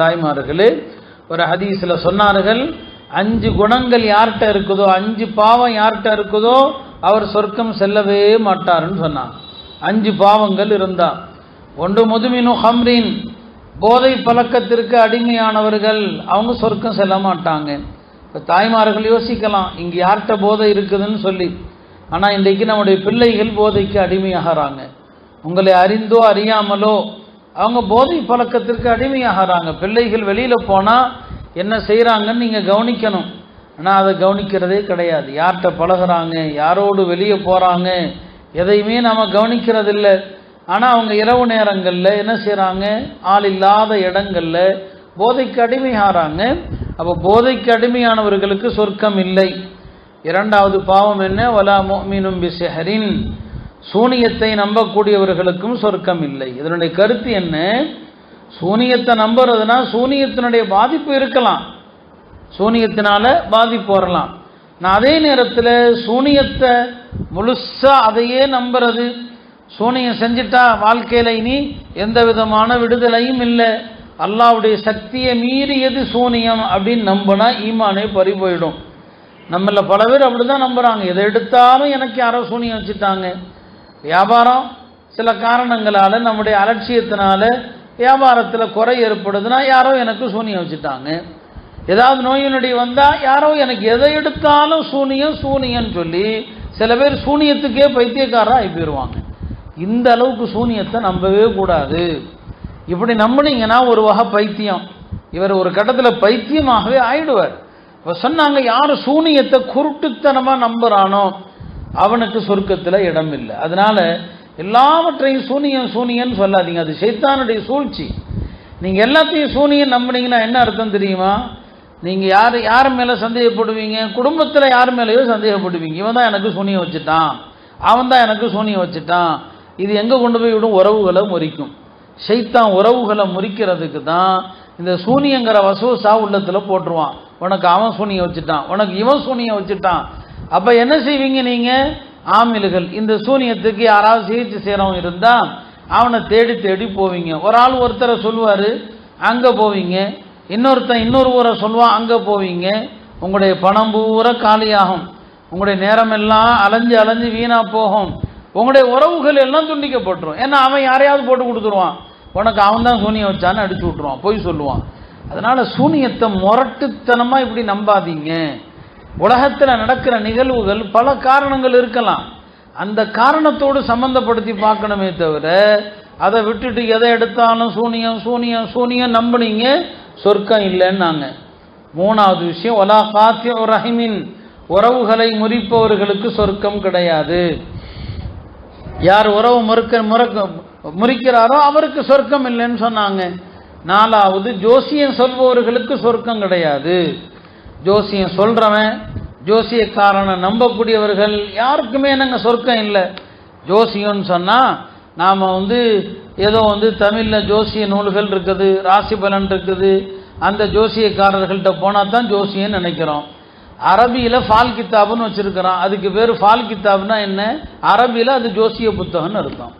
தாய்மார்களே ஒரு ஹதீஸில் சொன்னார்கள் அஞ்சு குணங்கள் யார்கிட்ட இருக்குதோ அஞ்சு பாவம் யார்கிட்ட இருக்குதோ அவர் சொர்க்கம் செல்லவே மாட்டாருன்னு சொன்னார் அஞ்சு பாவங்கள் இருந்தா. ஒன்று முதுமினு ஹம்ரின் போதை பழக்கத்திற்கு அடிமையானவர்கள் அவங்க சொர்க்கம் செல்ல மாட்டாங்க. இப்போ தாய்மார்கள் யோசிக்கலாம் இங்கே யார்கிட்ட போதை இருக்குதுன்னு சொல்லி. ஆனால் இன்றைக்கு நம்முடைய பிள்ளைகள் போதைக்கு அடிமையாகிறாங்க. உங்களை அறிந்தோ அறியாமலோ அவங்க போதை பழக்கத்திற்கு அடிமையாகிறாங்க. பிள்ளைகள் வெளியில் போனால் என்ன செய்கிறாங்கன்னு நீங்கள் கவனிக்கணும். ஆனால் அதை கவனிக்கிறதே கிடையாது. யார்கிட்ட பழகுறாங்க? யாரோடு வெளியே போகிறாங்க எதையுமே நம்ம கவனிக்கிறதில்ல. ஆனால் அவங்க இரவு நேரங்களில் என்ன செய்கிறாங்க ஆள் இல்லாத இடங்களில் போதைக்கு அடிமையாகிறாங்க. அப்போ போதைக்கு அடிமையானவர்களுக்கு சொர்க்கம் இல்லை. இரண்டாவது பாவம் என்ன? வலா மோமினும் பிசஹரின். சூனியத்தை நம்பக்கூடியவர்களுக்கும் சொர்க்கம் இல்லை இதனுடைய கருத்து என்ன? சூனியத்தை நம்புறதுனா சூனியத்தினுடைய பாதிப்பு இருக்கலாம். சூனியத்தினால பாதிப்பு வரலாம். நான் அதே நேரத்தில் சூனியத்தை முழுசா அதையே நம்புறது. சூனியம் செஞ்சிட்டா வாழ்க்கையில் இனி எந்த விதமான விடுதலையும் இல்லை. அல்லாவுடைய சக்தியை மீறியது சூனியம் அப்படின்னு நம்பினா ஈமானே பறி போயிடும். நம்மள பல பேர் அப்படிதான் நம்புறாங்க. எதை எடுத்தாலும் எனக்கு யாரோ சூனியம் வச்சுட்டாங்க. வியாபாரம் சில காரணங்களால் நம்முடைய அலட்சியத்தினால வியாபாரத்தில் குறை ஏற்படுதுன்னா யாரோ எனக்கு சூனியம் வச்சுட்டாங்க. ஏதாவது நோய் நொடி வந்தால் யாரோ எனக்கு எதை எடுத்தாலும் சூனியம் சூனியன்னு சொல்லி சில பேர் சூனியத்துக்கே பைத்தியக்காரராக ஆகி போயிடுவாங்க இந்த அளவுக்கு சூனியத்தை நம்பவே கூடாது. இப்படி நம்புனீங்கன்னா ஒரு வகை பைத்தியம். இவர் ஒரு கட்டத்தில் பைத்தியமாகவே ஆயிடுவார். இப்போ சொன்னாங்க யார் சூனியத்தை குருட்டுத்தனமாக நம்புறானோ அவனுக்கு சொர்க்கத்தில் இடம் இல்லை. அதனால் எல்லாவற்றையும் சூனியம் சூனியன் சொல்லாதீங்க. அது சைத்தானுடைய சூழ்ச்சி. நீங்கள் எல்லாத்தையும் சூனியன் நம்புனீங்கன்னா என்ன அர்த்தம் தெரியுமா? நீங்கள் யார் யார் மேலே சந்தேகப்படுவீங்க? குடும்பத்தில் யார் மேலேயோ சந்தேகப்படுவீங்க. இவன் தான் எனக்கு சூனியம் வச்சுட்டான். அவன் தான் எனக்கு சூனியம் வச்சுட்டான். இது எங்கே கொண்டு போய் விடும்? உறவுகளை முறிக்கும். ஷைத்தான் உறவுகளை முறிக்கிறதுக்கு தான் இந்த சூனியங்கிற வசூசா உள்ளத்தில் போட்டுருவான். உனக்கு அவன் சூனியம் வச்சுட்டான். உனக்கு இவன் சூனியம் வச்சுட்டான். அப்போ என்ன செய்வீங்க நீங்கள் ஆமில்கள். இந்த சூனியத்துக்கு யாராவது சிகிச்சை செய்கிறவங்க இருந்தால் அவனை தேடி தேடி போவீங்க. ஒரு ஆள் ஒருத்தரை சொல்லுவார் அங்கே போவீங்க. இன்னொருத்தன் இன்னொரு ஊரை சொல்லுவான் அங்கே போவீங்க. உங்களுடைய பணம் பூரா காலியாகும். உங்களுடைய நேரம் எல்லாம் அலைஞ்சு அலைஞ்சு வீணாக போகும். உங்களுடைய உறவுகள் எல்லாம் துண்டிக்கப்பட்டுரும். ஏன்னா அவன் யாரையாவது போட்டு கொடுத்துருவான். உனக்கு அவன் தான் சூனியம் வச்சான்னு அடிச்சு விட்ருவான் போய் சொல்லுவான். அதனால் சூனியத்தை முரட்டுத்தனமாக இப்படி நம்பாதீங்க. உலகத்தில் நடக்கிற நிகழ்வுகள் பல காரணங்கள் இருக்கலாம். அந்த காரணத்தோடு சம்பந்தப்படுத்தி பார்க்கணுமே தவிர அதை விட்டுட்டு எதை எடுத்தாலும் சூனியம் சூனியம் சூனியம் நம்பினீங்க சொர்க்கம் இல்லைன்னாங்க. மூணாவது விஷயம் ஒலா காத்திய ரஹிமின். உறவுகளை முறிப்பவர்களுக்கு சொர்க்கம் கிடையாது. யார் உறவு முறுக்க முறக்க முறிக்கிறாரோ அவருக்கு சொர்க்கம் இல்லைன்னு சொன்னாங்க. நாலாவது ஜோசியம் சொல்பவர்களுக்கு சொர்க்கம் கிடையாது. ஜோசியம் சொல்கிறவன் ஜோசியக்காரனை நம்பக்கூடியவர்கள் யாருக்குமே நாங்கள் சொர்க்கம் இல்லை. ஜோசியம்னு சொன்னால் நாம் வந்து ஏதோ வந்து தமிழில் ஜோசிய நூல்கள் இருக்குது ராசி பலன் இருக்குது. அந்த ஜோசியக்காரர்கள்ட்ட போனால் தான் ஜோசியன்னு நினைக்கிறோம். அரபியில் ஃபால் கித்தாப்னு வச்சுருக்கிறோம் அதுக்கு பேர் ஃபால் கித்தாப்னா என்ன? அரபியில் அது ஜோசிய புத்தகம்னு அர்த்தம்.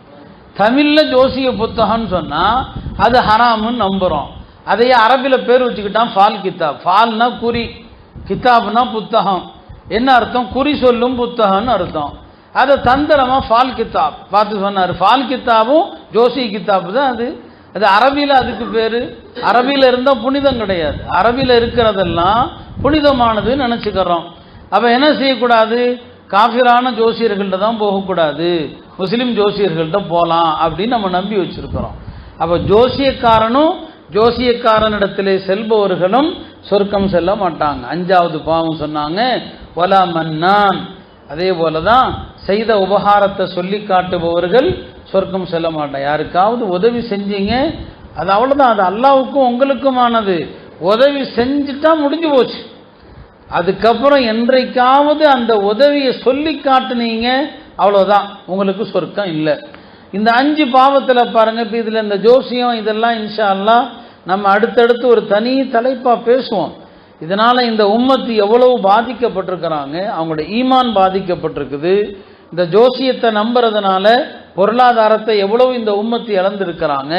தமிழில் ஜோசிய புத்தகம்னு சொன்னால் அது ஹராமுன்னு நம்புகிறோம் அதையே அரபியில் பேர் வச்சுக்கிட்டான் ஃபால் கித்தாப். ஃபால்னா குறி. கித்தாப்னா புத்தகம். என்ன அர்த்தம்? குறி சொல்லும் புத்தகம்னு அர்த்தம். அதை தந்திரமாக ஃபால் கித்தாப் பார்த்து சொன்னார். ஃபால் கித்தாபும் ஜோசி கித்தாப் தான் அது. அது அரபியில் அதுக்கு பேர். அரபியில் இருந்தால் புனிதம் கிடையாது. அரபியில் இருக்கிறதெல்லாம் புனிதமானதுன்னு நினச்சிக்கிறோம். அப்போ என்ன செய்யக்கூடாது? காஃபிரான ஜோசியர்கள்ட்ட தான் போகக்கூடாது. முஸ்லீம் ஜோசியர்கள்ட்ட போகலாம் அப்படின்னு நம்ம நம்பி வச்சுருக்கிறோம். அப்போ ஜோசியக்காரனும் ஜோசியக்காரனிடத்திலே செல்பவர்களும் சொர்க்கம் செல்ல மாட்டாங்க. அஞ்சாவது பாவம் சொன்னாங்க ஒலா மன்னான். அதே போல தான் செய்த உபகாரத்தை சொல்லி காட்டுபவர்கள் சொர்க்கம் செல்ல மாட்டான் யாருக்காவது உதவி செஞ்சீங்க அது அவ்வளோதான் அது அல்லாவுக்கும் உங்களுக்குமானது. உதவி செஞ்சுட்டா முடிஞ்சு போச்சு. அதுக்கப்புறம் என்றைக்காவது அந்த உதவியை சொல்லி காட்டுனீங்க அவ்வளோதான் உங்களுக்கு சொர்க்கம் இல்லை. இந்த அஞ்சு பாவத்தில் பாருங்கள் இப்போ இதில் இந்த ஜோசியம் இதெல்லாம் இன்ஷா நம்ம அடுத்தடுத்து ஒரு தனி தலைப்பாக பேசுவோம். இதனால் இந்த உம்மத்து எவ்வளவு பாதிக்கப்பட்டிருக்கிறாங்க அவங்களோட ஈமான் பாதிக்கப்பட்டிருக்குது. இந்த ஜோசியத்தை நம்புறதுனால பொருளாதாரத்தை எவ்வளவு இந்த உம்மத்து இழந்திருக்கிறாங்க.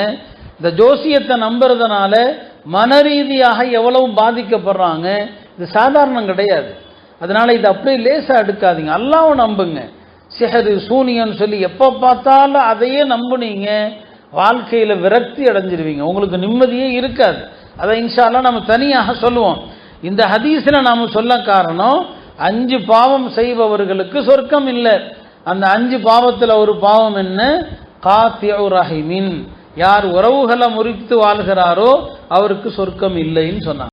இந்த ஜோசியத்தை நம்புறதுனால மனரீதியாக எவ்வளவு பாதிக்கப்படுறாங்க. இது சாதாரணம் கிடையாது. அதனால் இது அப்படியே லேசாக எடுக்காதீங்க. அல்லாவும் நம்புங்க. சிஹரு சூனியன்னு சொல்லி எப்போ பார்த்தாலும் அதையே நம்புனீங்க. வாழ்க்கையில் விரக்தி அடைஞ்சிருவீங்க. உங்களுக்கு நிம்மதியே இருக்காது. அதை இன்ஷால்லாம் நம்ம தனியாக சொல்லுவோம். இந்த ஹதீஸில் நாம் சொல்ல காரணம் அஞ்சு பாவம் செய்பவர்களுக்கு சொர்க்கம் இல்லை. அந்த அஞ்சு பாவத்தில் ஒரு பாவம் என்ன? காத்தியு ரஹிமின். யார் உறவுகளை முறித்து வாழ்கிறாரோ அவருக்கு சொர்க்கம் இல்லைன்னு சொன்னாங்க.